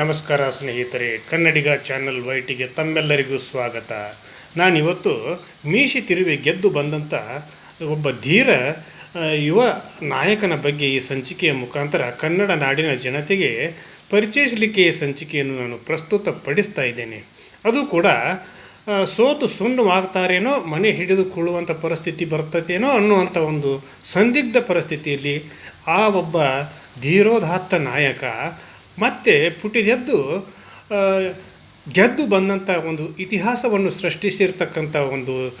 ನಮಸ್ಕಾರ ಸ್ನೇಹಿತರೆ, ಕನ್ನಡಿಗ ಚಾನಲ್ ವೈಟಿಗೆ ತಮ್ಮೆಲ್ಲರಿಗೂ ಸ್ವಾಗತ. ನಾನಿವತ್ತು ಮೀಶಿ ತಿರುವಿ ಗೆದ್ದು ಬಂದಂಥ ಒಬ್ಬ ಧೀರ ಯುವ ನಾಯಕನ ಬಗ್ಗೆ ಈ ಸಂಚಿಕೆಯ ಮುಖಾಂತರ ಕನ್ನಡ ನಾಡಿನ ಜನತೆಗೆ ಪರಿಚಯಿಸಲಿಕ್ಕೆ ಈ ಸಂಚಿಕೆಯನ್ನು ನಾನು ಪ್ರಸ್ತುತಪಡಿಸ್ತಾ ಇದ್ದೇನೆ. ಅದು ಕೂಡ ಸೋತು ಸುಣ್ಣವಾಗ್ತಾರೇನೋ ಮನೆ ಹಿಡಿದುಕೊಳ್ಳುವಂಥ ಪರಿಸ್ಥಿತಿ ಬರ್ತತೇನೋ ಅನ್ನುವಂಥ ಒಂದು ಸಂದಿಗ್ಧ ಪರಿಸ್ಥಿತಿಯಲ್ಲಿ ಆ ಒಬ್ಬ ಧೀರೋದಾತ್ತ ನಾಯಕ ಮತ್ತೆ ಪುಟಿದೆದ್ದು ಗೆದ್ದು ಬಂದಂಥ ಒಂದು ಇತಿಹಾಸವನ್ನು ಸೃಷ್ಟಿಸಿರ್ತಕ್ಕಂಥ ಒಂದು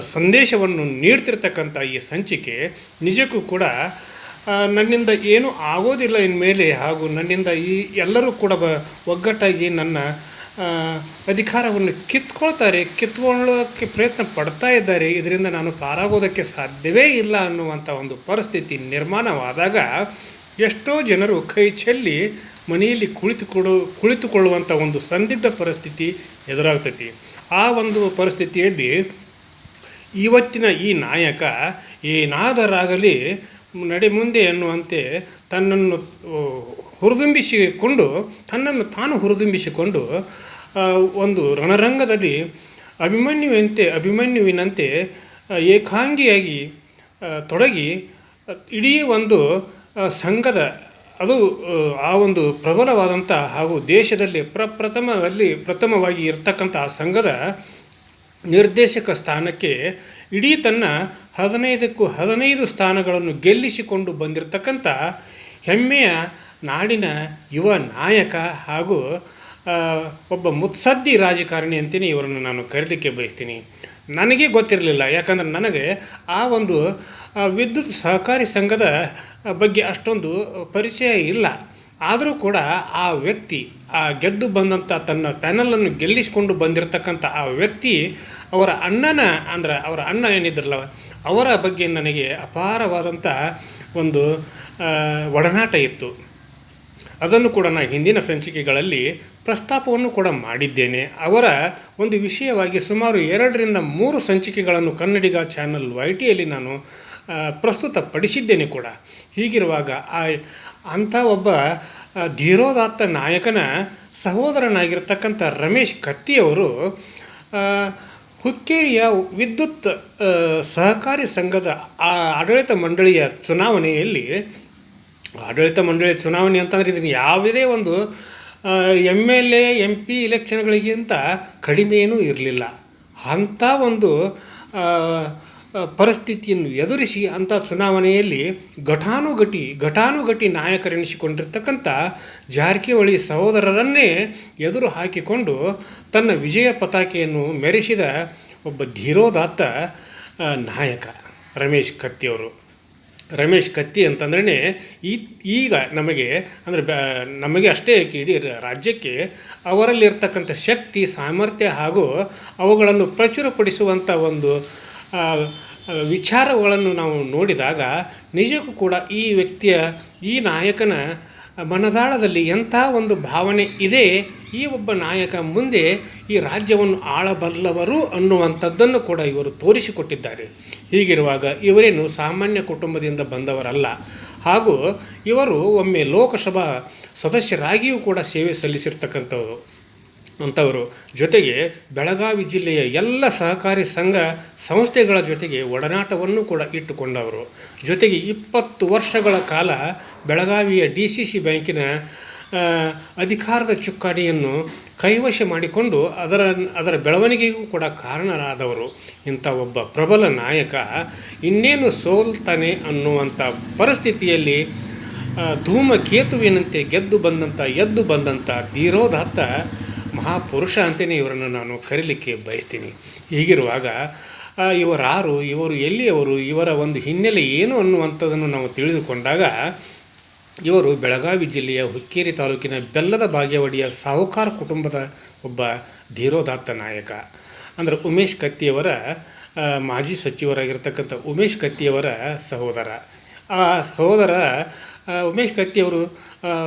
ಸಂದೇಶವನ್ನು ನೀಡ್ತಿರ್ತಕ್ಕಂಥ ಈ ಸಂಚಿಕೆ ನಿಜಕ್ಕೂ ಕೂಡ ನನ್ನಿಂದ ಏನೂ ಆಗೋದಿಲ್ಲ ಇನ್ಮೇಲೆ ಹಾಗೂ ನನ್ನಿಂದ ಈ ಎಲ್ಲರೂ ಕೂಡ ಬ, ಒಗ್ಗಟ್ಟಾಗಿ ನನ್ನ ಅಧಿಕಾರವನ್ನು ಕಿತ್ಕೊಳ್ತಾರೆ ಕಿತ್ಕೊಳ್ಳೋಕ್ಕೆ ಪ್ರಯತ್ನ ಪಡ್ತಾ ಇದ್ದಾರೆ. ಇದರಿಂದ ನಾನು ಪಾರಾಗೋದಕ್ಕೆ ಸಾಧ್ಯವೇ ಇಲ್ಲ ಅನ್ನುವಂಥ ಒಂದು ಪರಿಸ್ಥಿತಿ ನಿರ್ಮಾಣವಾದಾಗ ಎಷ್ಟೋ ಜನರು ಕೈ ಚೆಲ್ಲಿ ಮನೆಯಲ್ಲಿ ಕುಳಿತುಕೊಡು ಕುಳಿತುಕೊಳ್ಳುವಂಥ ಒಂದು ಸಂದಿಗ್ಧ ಪರಿಸ್ಥಿತಿ ಎದುರಾಗ್ತೈತಿ. ಆ ಒಂದು ಪರಿಸ್ಥಿತಿಯಲ್ಲಿ ಇವತ್ತಿನ ಈ ನಾಯಕ ಏನಾದರಾಗಲಿ ನಡೆ ಮುಂದೆ ಎನ್ನುವಂತೆ ತನ್ನನ್ನು ಹುರಿದುಂಬಿಸಿಕೊಂಡು, ತನ್ನನ್ನು ತಾನು ಹುರಿದುಂಬಿಸಿಕೊಂಡು ಒಂದು ರಣರಂಗದಲ್ಲಿ ಅಭಿಮನ್ಯುವಂತೆ ಅಭಿಮನ್ಯುವಿನಂತೆ ಏಕಾಂಗಿಯಾಗಿ ತೊಡಗಿ, ಇಡೀ ಒಂದು ಸಂಘದ ಅದು ಆ, ಒಂದು ಪ್ರಬಲವಾದಂಥ ಹಾಗೂ ದೇಶದಲ್ಲಿ ಪ್ರಪ್ರಥಮದಲ್ಲಿ ಪ್ರಥಮವಾಗಿ ಇರ್ತಕ್ಕಂಥ ಆ ಸಂಘದ ನಿರ್ದೇಶಕ ಸ್ಥಾನಕ್ಕೆ ಇಡೀ ತನ್ನ ಹದಿನೈದಕ್ಕೂ ಹದಿನೈದು ಸ್ಥಾನಗಳನ್ನು ಗೆಲ್ಲಿಸಿಕೊಂಡು ಬಂದಿರತಕ್ಕಂಥ ಹೆಮ್ಮೆಯ ನಾಡಿನ ಯುವ ನಾಯಕ ಹಾಗೂ ಒಬ್ಬ ಮುತ್ಸದ್ದಿ ರಾಜಕಾರಣಿ ಅಂತಲೇ ಇವರನ್ನು ನಾನು ಕರೀಲಿಕ್ಕೆ ಬಯಸ್ತೀನಿ. ನನಗೆ ಗೊತ್ತಿರಲಿಲ್ಲ ಯಾಕಂದ್ರೆ ನನಗೆ ಆ ಒಂದು ವಿದ್ಯುತ್ ಸಹಕಾರಿ ಸಂಘದ ಬಗ್ಗೆ ಅಷ್ಟೊಂದು ಪರಿಚಯ ಇಲ್ಲ. ಆದರೂ ಕೂಡ ಆ ವ್ಯಕ್ತಿ, ಆ ಗೆದ್ದು ಬಂದಂಥ ತನ್ನ ಪ್ಯಾನಲನ್ನು ಗೆಲ್ಲಿಸಿಕೊಂಡು ಬಂದಿರತಕ್ಕಂಥ ಆ ವ್ಯಕ್ತಿ ಅವರ ಅಣ್ಣನ ಅಂದ್ರೆ ಅವರ ಅಣ್ಣ ಏನಿದ್ರಲ್ಲ, ಅವರ ಬಗ್ಗೆ ನನಗೆ ಅಪಾರವಾದಂಥ ಒಂದು ಒಡನಾಟ ಇತ್ತು. ಅದನ್ನು ಕೂಡ ನಾನು ಹಿಂದಿನ ಸಂಚಿಕೆಗಳಲ್ಲಿ ಪ್ರಸ್ತಾಪವನ್ನು ಕೂಡ ಮಾಡಿದ್ದೇನೆ. ಅವರ ಒಂದು ವಿಷಯವಾಗಿ ಸುಮಾರು ಎರಡರಿಂದ ಮೂರು ಸಂಚಿಕೆಗಳನ್ನು ಕನ್ನಡಿಗ ಚಾನಲ್ ವೈ ಟಿಯಲ್ಲಿ ನಾನು ಆ, ಪ್ರಸ್ತುತಪಡಿಸಿದ್ದೇನೆ ಕೂಡ. ಹೀಗಿರುವಾಗ ಆ ಅಂಥ ಒಬ್ಬ ಧೀರೋದಾತ್ತ ನಾಯಕನ ಸಹೋದರನಾಗಿರ್ತಕ್ಕಂಥ ರಮೇಶ್ ಕತ್ತಿಯವರು ಹುಕ್ಕೇರಿಯ ವಿದ್ಯುತ್ ಸಹಕಾರಿ ಸಂಘದ ಆಡಳಿತ ಮಂಡಳಿಯ ಚುನಾವಣೆಯಲ್ಲಿ ಆಡಳಿತ ಮಂಡಳಿಯ ಚುನಾವಣೆ ಅಂತಂದರೆ ಇದನ್ನು ಯಾವುದೇ ಒಂದು M L A M P ಇಲೆಕ್ಷನ್ಗಳಿಗಿಂತ ಕಡಿಮೆಯೂ ಇರಲಿಲ್ಲ. ಅಂಥ ಒಂದು ಪರಿಸ್ಥಿತಿಯನ್ನು ಎದುರಿಸಿ ಅಂಥ ಚುನಾವಣೆಯಲ್ಲಿ ಘಟಾನುಘಟಿ ಘಟಾನುಘಟಿ ನಾಯಕರೆನಿಸಿಕೊಂಡಿರ್ತಕ್ಕಂಥ ಜಾರಕಿಹೊಳಿ ಸಹೋದರರನ್ನೇ ಎದುರು ಹಾಕಿಕೊಂಡು ತನ್ನ ವಿಜಯ ಪತಾಕೆಯನ್ನು ಮೆರೆಸಿದ ಒಬ್ಬ ಧೀರೋದಾತ್ತ ನಾಯಕ ರಮೇಶ್ ಕತ್ತಿಯವರು ರಮೇಶ್ ಕತ್ತಿ ಅಂತಂದ್ರೆ ಈ, ಈಗ ನಮಗೆ, ಅಂದರೆ ನಮಗೆ ಅಷ್ಟೇ ಇಡೀ ರಾಜ್ಯಕ್ಕೆ ಅವರಲ್ಲಿರ್ತಕ್ಕಂಥ ಶಕ್ತಿ, ಸಾಮರ್ಥ್ಯ ಹಾಗೂ ಅವುಗಳನ್ನು ಪ್ರಚುರಪಡಿಸುವಂಥ ಒಂದು ವಿಚಾರಗಳನ್ನು ನಾವು ನೋಡಿದಾಗ ನಿಜಕ್ಕೂ ಕೂಡ ಈ ವ್ಯಕ್ತಿಯ, ಈ ನಾಯಕನ ಮನದಾಳದಲ್ಲಿ ಎಂಥ ಒಂದು ಭಾವನೆ ಇದೆ, ಈ ಒಬ್ಬ ನಾಯಕ ಮುಂದೆ ಈ ರಾಜ್ಯವನ್ನು ಆಳಬಲ್ಲವರು ಅನ್ನುವಂಥದ್ದನ್ನು ಕೂಡ ಇವರು ತೋರಿಸಿಕೊಟ್ಟಿದ್ದಾರೆ. ಹೀಗಿರುವಾಗ ಇವರೇನು ಸಾಮಾನ್ಯ ಕುಟುಂಬದಿಂದ ಬಂದವರಲ್ಲ. ಹಾಗೂ ಇವರು ಒಮ್ಮೆ ಲೋಕಸಭಾ ಸದಸ್ಯರಾಗಿಯೂ ಕೂಡ ಸೇವೆ ಸಲ್ಲಿಸಿರ್ತಕ್ಕಂಥವರು. ಅಂಥವರು ಜೊತೆಗೆ ಬೆಳಗಾವಿ ಜಿಲ್ಲೆಯ ಎಲ್ಲ ಸಹಕಾರಿ ಸಂಘ ಸಂಸ್ಥೆಗಳ ಜೊತೆಗೆ ಒಡನಾಟವನ್ನು ಕೂಡ ಇಟ್ಟುಕೊಂಡವರು. ಜೊತೆಗೆ ಇಪ್ಪತ್ತು ವರ್ಷಗಳ ಕಾಲ ಬೆಳಗಾವಿಯ ಡಿ ಸಿ ಸಿ ಬ್ಯಾಂಕಿನ ಅಧಿಕಾರದ ಚುಕ್ಕಾಣಿಯನ್ನು ಕೈವಶ ಮಾಡಿಕೊಂಡು ಅದರ ಅದರ ಬೆಳವಣಿಗೆಗೂ ಕೂಡ ಕಾರಣರಾದವರು. ಇಂಥ ಒಬ್ಬ ಪ್ರಬಲ ನಾಯಕ ಇನ್ನೇನು ಸೋಲ್ತಾನೆ ಅನ್ನುವಂಥ ಪರಿಸ್ಥಿತಿಯಲ್ಲಿ ಧೂಮಕೇತುವಿನಂತೆ ಗೆದ್ದು ಬಂದಂಥ, ಎದ್ದು ಬಂದಂಥ ಧೀರೋದಾತ್ತ ಮಹಾಪುರುಷ ಅಂತಲೇ ಇವರನ್ನು ನಾನು ಕರೀಲಿಕ್ಕೆ ಬಯಸ್ತೀನಿ. ಹೀಗಿರುವಾಗ ಇವರಾರು, ಇವರು ಎಲ್ಲಿಯವರು, ಇವರ ಒಂದು ಹಿನ್ನೆಲೆ ಏನು ಅನ್ನುವಂಥದ್ದನ್ನು ನಾವು ತಿಳಿದುಕೊಂಡಾಗ, ಇವರು ಬೆಳಗಾವಿ ಜಿಲ್ಲೆಯ ಹುಕ್ಕೇರಿ ತಾಲೂಕಿನ ಬೆಲ್ಲದ ಬಾಗೇವಾಡಿಯ ಸಾಹುಕಾರ ಕುಟುಂಬದ ಒಬ್ಬ ಧೀರೋದಾತ್ತ ನಾಯಕ. ಅಂದರೆ ಉಮೇಶ್ ಕತ್ತಿಯವರ ಮಾಜಿ ಸಚಿವರಾಗಿರ್ತಕ್ಕಂಥ ಉಮೇಶ್ ಕತ್ತಿಯವರ ಸಹೋದರ. ಆ ಸಹೋದರ ಉಮೇಶ್ ಕತ್ತಿಯವರು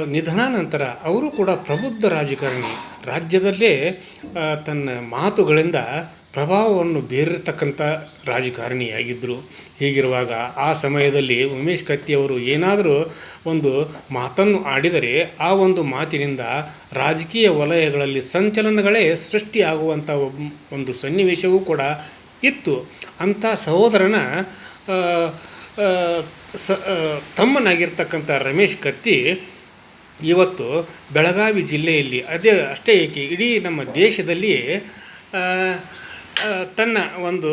ನಿಧನ ನಂತರ ಅವರು ಕೂಡ ಪ್ರಬುದ್ಧ ರಾಜಕಾರಣಿ. ರಾಜ್ಯದಲ್ಲೇ ತನ್ನ ಮಾತುಗಳಿಂದ ಪ್ರಭಾವವನ್ನು ಬೀರಿರ್ತಕ್ಕಂಥ ರಾಜಕಾರಣಿಯಾಗಿದ್ದರು ಹೀಗಿರುವಾಗ ಆ ಸಮಯದಲ್ಲಿ ಉಮೇಶ್ ಕತ್ತಿಯವರು ಏನಾದರೂ ಒಂದು ಮಾತನ್ನು ಆಡಿದರೆ ಆ ಒಂದು ಮಾತಿನಿಂದ ರಾಜಕೀಯ ವಲಯಗಳಲ್ಲಿ ಸಂಚಲನಗಳೇ ಸೃಷ್ಟಿಯಾಗುವಂಥ ಒಂದು ಸನ್ನಿವೇಶವೂ ಕೂಡ ಇತ್ತು. ಅಂಥ ಸಹೋದರನ ಸ ತಮ್ಮನಾಗಿರ್ತಕ್ಕಂಥ ರಮೇಶ್ ಕತ್ತಿ ಇವತ್ತು ಬೆಳಗಾವಿ ಜಿಲ್ಲೆಯಲ್ಲಿ ಅದೇ ಅಷ್ಟೇ ಏಕೆ, ಇಡೀ ನಮ್ಮ ದೇಶದಲ್ಲಿ ತನ್ನ ಒಂದು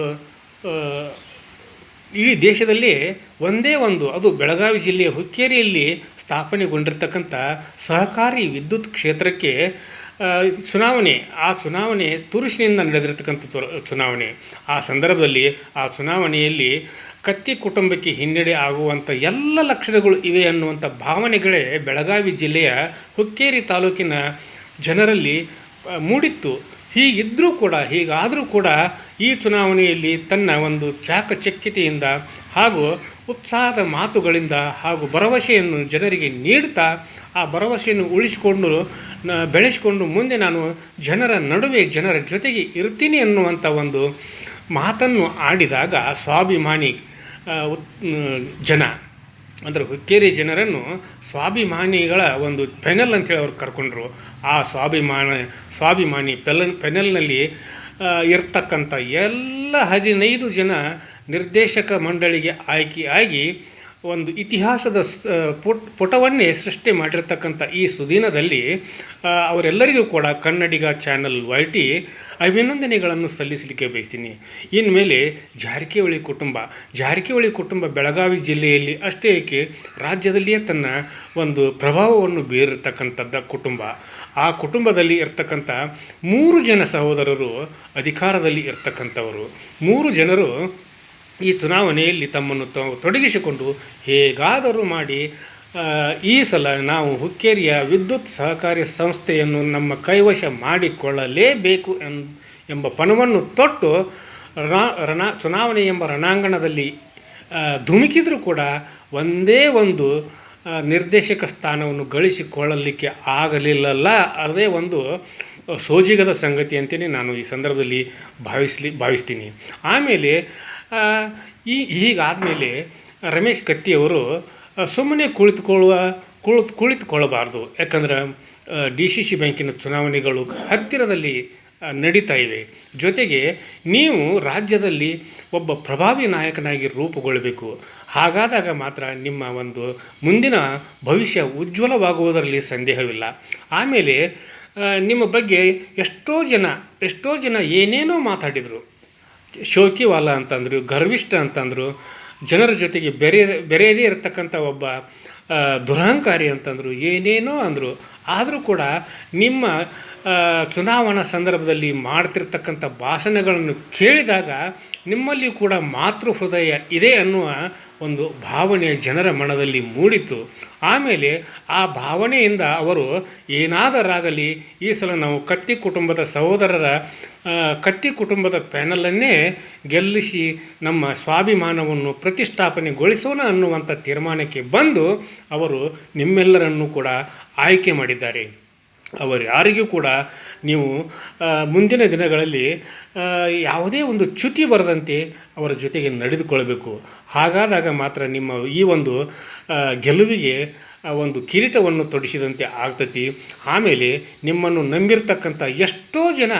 ಇಡೀ ದೇಶದಲ್ಲಿ ಒಂದೇ ಒಂದು, ಅದು ಬೆಳಗಾವಿ ಜಿಲ್ಲೆಯ ಹುಕ್ಕೇರಿಯಲ್ಲಿ ಸ್ಥಾಪನೆಗೊಂಡಿರ್ತಕ್ಕಂಥ ಸಹಕಾರಿ ವಿದ್ಯುತ್ ಕ್ಷೇತ್ರಕ್ಕೆ ಚುನಾವಣೆ, ಆ ಚುನಾವಣೆ ತುರುಷಿನಿಂದ ನಡೆದಿರ್ತಕ್ಕಂಥ ಚುನಾವಣೆ. ಆ ಸಂದರ್ಭದಲ್ಲಿ ಆ ಚುನಾವಣೆಯಲ್ಲಿ ಕತ್ತಿ ಕುಟುಂಬಕ್ಕೆ ಹಿನ್ನಡೆ ಆಗುವಂಥ ಎಲ್ಲ ಲಕ್ಷಣಗಳು ಇವೆ ಅನ್ನುವಂಥ ಭಾವನೆಗಳೇ ಬೆಳಗಾವಿ ಜಿಲ್ಲೆಯ ಹುಕ್ಕೇರಿ ತಾಲೂಕಿನ ಜನರಲ್ಲಿ ಮೂಡಿತ್ತು. ಹೀಗಿದ್ದರೂ ಕೂಡ, ಹೀಗಾದರೂ ಕೂಡ ಈ ಚುನಾವಣೆಯಲ್ಲಿ ತನ್ನ ಒಂದು ಚಾಕಚಕ್ಯತೆಯಿಂದ ಹಾಗೂ ಉತ್ಸಾಹದ ಮಾತುಗಳಿಂದ ಹಾಗೂ ಭರವಸೆಯನ್ನು ಜನರಿಗೆ ನೀಡ್ತಾ, ಆ ಭರವಸೆಯನ್ನು ಉಳಿಸಿಕೊಂಡು ಬೆಳೆಸಿಕೊಂಡು ಮುಂದೆ ನಾನು ಜನರ ನಡುವೆ ಜನರ ಜೊತೆಗೆ ಇರ್ತೀನಿ ಅನ್ನುವಂಥ ಒಂದು ಮಾತನ್ನು ಆಡಿದಾಗ, ಸ್ವಾಭಿಮಾನಿ ಜನ. ಅಂದರೆ ಹುಕ್ಕೇರಿ ಜನರನ್ನು ಸ್ವಾಭಿಮಾನಿಗಳ ಒಂದು ಪೆನಲ್ ಅಂತೇಳಿ ಅವ್ರು ಕರ್ಕೊಂಡ್ರು. ಆ ಸ್ವಾಭಿಮಾನ, ಸ್ವಾಭಿಮಾನಿ ಪೆಲನ್, ಪೆನಲ್ನಲ್ಲಿ ಇರ್ತಕ್ಕಂಥ ಎಲ್ಲ ಹದಿನೈದು ಜನ ನಿರ್ದೇಶಕ ಮಂಡಳಿಗೆ ಆಯ್ಕೆ ಆಗಿ ಒಂದು ಇತಿಹಾಸದ ಪುಟ್, ಪುಟವನ್ನೇ ಸೃಷ್ಟಿ ಮಾಡಿರ್ತಕ್ಕಂಥ ಈ ಸುದಿನದಲ್ಲಿ ಅವರೆಲ್ಲರಿಗೂ ಕೂಡ ಕನ್ನಡಿಗ ಚಾನಲ್ ವೈ ಟಿ ಅಭಿನಂದನೆಗಳನ್ನು ಸಲ್ಲಿಸಲಿಕ್ಕೆ ಬಯಸ್ತೀನಿ. ಇನ್ಮೇಲೆ ಜಾರಕಿಹೊಳಿ ಕುಟುಂಬ. ಜಾರಕಿಹೊಳಿ ಕುಟುಂಬ ಬೆಳಗಾವಿ ಜಿಲ್ಲೆಯಲ್ಲಿ ಅಷ್ಟೇ ಏಕೆ ರಾಜ್ಯದಲ್ಲಿಯೇ ತನ್ನ ಒಂದು ಪ್ರಭಾವವನ್ನು ಬೀರಿರ್ತಕ್ಕಂಥದ್ದ ಕುಟುಂಬ. ಆ ಕುಟುಂಬದಲ್ಲಿ ಇರ್ತಕ್ಕಂಥ ಮೂರು ಜನ ಸಹೋದರರು ಅಧಿಕಾರದಲ್ಲಿ ಇರ್ತಕ್ಕಂಥವರು. ಮೂರು ಜನರು ಈ ಚುನಾವಣೆಯಲ್ಲಿ ತಮ್ಮನ್ನು ತೊಡಗಿಸಿಕೊಂಡು ಹೇಗಾದರೂ ಮಾಡಿ ಈ ಸಲ ನಾವು ಹುಕ್ಕೇರಿಯ ವಿದ್ಯುತ್ ಸಹಕಾರಿ ಸಂಸ್ಥೆಯನ್ನು ನಮ್ಮ ಕೈವಶ ಮಾಡಿಕೊಳ್ಳಲೇಬೇಕು ಎಂಬ ಪಣವನ್ನು ತೊಟ್ಟು ರಣ ರಣ, ಚುನಾವಣೆ ಎಂಬ ರಣಾಂಗಣದಲ್ಲಿ ಧುಮುಕಿದರೂ ಕೂಡ ಒಂದೇ ಒಂದು ನಿರ್ದೇಶಕ ಸ್ಥಾನವನ್ನು ಗಳಿಸಿಕೊಳ್ಳಲಿಕ್ಕೆ ಆಗಲಿಲ್ಲಲ್ಲ, ಅದೇ ಒಂದು ಸೋಜಿಗದ ಸಂಗತಿ ಅಂತಲೇ ನಾನು ಈ ಸಂದರ್ಭದಲ್ಲಿ ಭಾವಿಸ್ಲಿ, ಭಾವಿಸ್ತೀನಿ. ಆಮೇಲೆ ಈ ಈ, ಹೀಗಾದಮೇಲೆ ರಮೇಶ್ ಕತ್ತಿಯವರು ಸುಮ್ಮನೆ ಕುಳಿತುಕೊಳ್ಳುವ ಕುಳಿತು ಕುಳಿತುಕೊಳ್ಳಬಾರ್ದು. ಯಾಕಂದ್ರೆ ಡಿ ಸಿ ಸಿ ಬ್ಯಾಂಕಿನ ಚುನಾವಣೆಗಳು ಹತ್ತಿರದಲ್ಲಿ ನಡೀತಾ ಇವೆ. ಜೊತೆಗೆ ನೀವು ರಾಜ್ಯದಲ್ಲಿ ಒಬ್ಬ ಪ್ರಭಾವಿ ನಾಯಕನಾಗಿ ರೂಪುಗೊಳ್ಳಬೇಕು. ಹಾಗಾದಾಗ ಮಾತ್ರ ನಿಮ್ಮ ಒಂದು ಮುಂದಿನ ಭವಿಷ್ಯ ಉಜ್ವಲವಾಗುವುದರಲ್ಲಿ ಸಂದೇಹವಿಲ್ಲ. ಆಮೇಲೆ ನಿಮ್ಮ ಬಗ್ಗೆ ಎಷ್ಟೋ ಜನ ಎಷ್ಟೋ ಜನ ಏನೇನೋ ಮಾತಾಡಿದರು. ಶೋಕಿವಾಲ ಅಂತಂದರು, ಗರ್ವಿಷ್ಠ ಅಂತಂದರು ಜನರ ಜೊತೆಗೆ ಬೆರೆ ಬೆರೆಯದೇ ಇರತಕ್ಕಂಥ ಒಬ್ಬ ದುರಹಂಕಾರಿ ಅಂತಂದರು ಏನೇನೋ ಅಂದರು ಆದರೂ ಕೂಡ ನಿಮ್ಮ ಚುನಾವಣಾ ಸಂದರ್ಭದಲ್ಲಿ ಮಾಡ್ತಿರ್ತಕ್ಕಂಥ ಭಾಷಣಗಳನ್ನು ಕೇಳಿದಾಗ ನಿಮ್ಮಲ್ಲಿ ಕೂಡ ಮಾತೃ ಹೃದಯ ಇದೆ ಅನ್ನುವ ಒಂದು ಭಾವನೆ ಜನರ ಮನದಲ್ಲಿ ಮೂಡಿತು ಆಮೇಲೆ ಆ ಭಾವನೆಯಿಂದ ಅವರು ಏನಾದರಾಗಲಿ, ಈ ಸಲ ನಾವು ಕತ್ತಿ ಕುಟುಂಬದ ಸಹೋದರರ ಕತ್ತಿ ಕುಟುಂಬದ ಪ್ಯಾನಲನ್ನೇ ಗೆಲ್ಲಿಸಿ ನಮ್ಮ ಸ್ವಾಭಿಮಾನವನ್ನು ಪ್ರತಿಷ್ಠಾಪನೆಗೊಳಿಸೋಣ ಅನ್ನುವಂಥ ತೀರ್ಮಾನಕ್ಕೆ ಬಂದು ಅವರು ನಿಮ್ಮೆಲ್ಲರನ್ನೂ ಕೂಡ ಆಯ್ಕೆ ಮಾಡಿದ್ದಾರೆ. ಅವರು ಯಾರಿಗೂ ಕೂಡ ನೀವು ಮುಂದಿನ ದಿನಗಳಲ್ಲಿ ಯಾವುದೇ ಒಂದು ಚ್ಯುತಿ ಬರದಂತೆ ಅವರ ಜೊತೆಗೆ ನಡೆದುಕೊಳ್ಬೇಕು. ಹಾಗಾದಾಗ ಮಾತ್ರ ನಿಮ್ಮ ಈ ಒಂದು ಗೆಲುವಿಗೆ ಒಂದು ಕಿರೀಟವನ್ನು ತೊಡಿಸಿದಂತೆ ಆಗ್ತತಿ. ಆಮೇಲೆ ನಿಮ್ಮನ್ನು ನಂಬಿರ್ತಕ್ಕಂಥ ಎಷ್ಟೋ ಜನ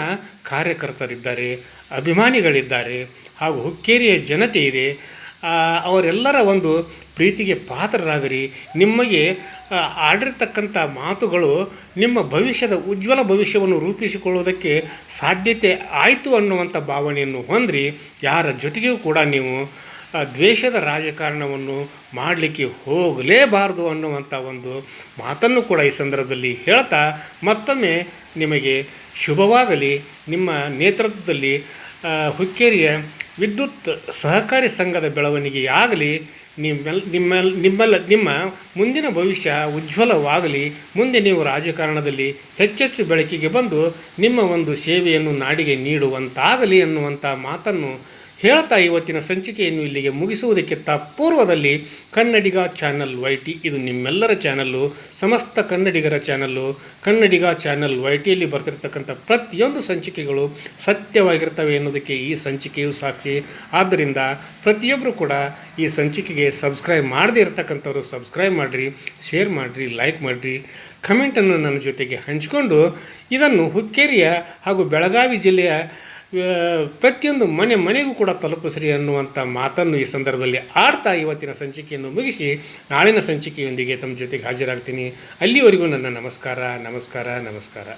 ಕಾರ್ಯಕರ್ತರಿದ್ದಾರೆ, ಅಭಿಮಾನಿಗಳಿದ್ದಾರೆ ಹಾಗೂ ಹುಕ್ಕೇರಿಯ ಜನತೆ ಇದೆ. ಅವರೆಲ್ಲರ ಒಂದು ಪ್ರೀತಿಗೆ ಪಾತ್ರರಾಗಿರಿ. ನಿಮಗೆ ಆಡಿರ್ತಕ್ಕಂಥ ಮಾತುಗಳು ನಿಮ್ಮ ಭವಿಷ್ಯದ ಉಜ್ವಲ ಭವಿಷ್ಯವನ್ನು ರೂಪಿಸಿಕೊಳ್ಳುವುದಕ್ಕೆ ಸಾಧ್ಯತೆ ಆಯಿತು ಅನ್ನುವಂಥ ಭಾವನೆಯನ್ನು ಹೊಂದ್ರಿ. ಯಾರ ಜೊತೆಗೂ ಕೂಡ ನೀವು ದ್ವೇಷದ ರಾಜಕಾರಣವನ್ನು ಮಾಡಲಿಕ್ಕೆ ಹೋಗಲೇಬಾರದು ಅನ್ನುವಂಥ ಒಂದು ಮಾತನ್ನು ಕೂಡ ಈ ಸಂದರ್ಭದಲ್ಲಿ ಹೇಳ್ತಾ, ಮತ್ತೊಮ್ಮೆ ನಿಮಗೆ ಶುಭವಾಗಲಿ. ನಿಮ್ಮ ನೇತೃತ್ವದಲ್ಲಿ ಹುಕ್ಕೇರಿಯ ವಿದ್ಯುತ್ ಸಹಕಾರಿ ಸಂಘದ ಬೆಳವಣಿಗೆಯಾಗಲಿ, ನಿಮ್ಮೆಲ್ ನಿಮ್ಮೆಲ್, ನಿಮ್ಮೆಲ್ಲ, ನಿಮ್ಮ ಮುಂದಿನ ಭವಿಷ್ಯ ಉಜ್ವಲವಾಗಲಿ, ಮುಂದೆ ನೀವು ರಾಜಕಾರಣದಲ್ಲಿ ಹೆಚ್ಚೆಚ್ಚು ಬೆಳಕಿಗೆ ಬಂದು ನಿಮ್ಮ ಒಂದು ಸೇವೆಯನ್ನು ನಾಡಿಗೆ ನೀಡುವಂತಾಗಲಿ ಅನ್ನುವಂಥ ಮಾತನ್ನು ಹೇಳ್ತಾ ಇವತ್ತಿನ ಸಂಚಿಕೆಯನ್ನು ಇಲ್ಲಿಗೆ ಮುಗಿಸುವುದಕ್ಕಿಂತ ಪೂರ್ವದಲ್ಲಿ ಕನ್ನಡಿಗ ಚಾನಲ್ ವೈ ಟಿ ಇದು ನಿಮ್ಮೆಲ್ಲರ ಚಾನಲ್ಲು, ಸಮಸ್ತ ಕನ್ನಡಿಗರ ಚಾನಲ್ಲು. ಕನ್ನಡಿಗ ಚಾನಲ್ ವೈ ಟಿಯಲ್ಲಿ ಬರ್ತಿರ್ತಕ್ಕಂಥ ಪ್ರತಿಯೊಂದು ಸಂಚಿಕೆಗಳು ಸತ್ಯವಾಗಿರ್ತವೆ ಎನ್ನುವುದಕ್ಕೆ ಈ ಸಂಚಿಕೆಯು ಸಾಕ್ಷಿ. ಆದ್ದರಿಂದ ಪ್ರತಿಯೊಬ್ಬರು ಕೂಡ ಈ ಸಂಚಿಕೆಗೆ ಸಬ್ಸ್ಕ್ರೈಬ್ ಮಾಡದೇ ಇರತಕ್ಕಂಥವ್ರು ಸಬ್ಸ್ಕ್ರೈಬ್ ಮಾಡಿರಿ, ಶೇರ್ ಮಾಡಿರಿ, ಲೈಕ್ ಮಾಡಿರಿ. ಕಮೆಂಟನ್ನು ನನ್ನ ಜೊತೆಗೆ ಹಂಚಿಕೊಂಡು ಇದನ್ನು ಹುಕ್ಕೇರಿಯ ಹಾಗೂ ಬೆಳಗಾವಿ ಜಿಲ್ಲೆಯ ಪ್ರತಿಯೊಂದು ಮನೆ ಮನೆಗೂ ಕೂಡ ತಲುಪಿಸ್ರಿ ಅನ್ನುವಂಥ ಮಾತನ್ನು ಈ ಸಂದರ್ಭದಲ್ಲಿ ಆಡ್ತಾ ಇವತ್ತಿನ ಸಂಚಿಕೆಯನ್ನು ಮುಗಿಸಿ ನಾಳಿನ ಸಂಚಿಕೆಯೊಂದಿಗೆ ತಮ್ಮ ಜೊತೆಗೆ ಹಾಜರಾಗ್ತೀನಿ. ಅಲ್ಲಿವರೆಗೂ ನನ್ನ ನಮಸ್ಕಾರ ನಮಸ್ಕಾರ ನಮಸ್ಕಾರ.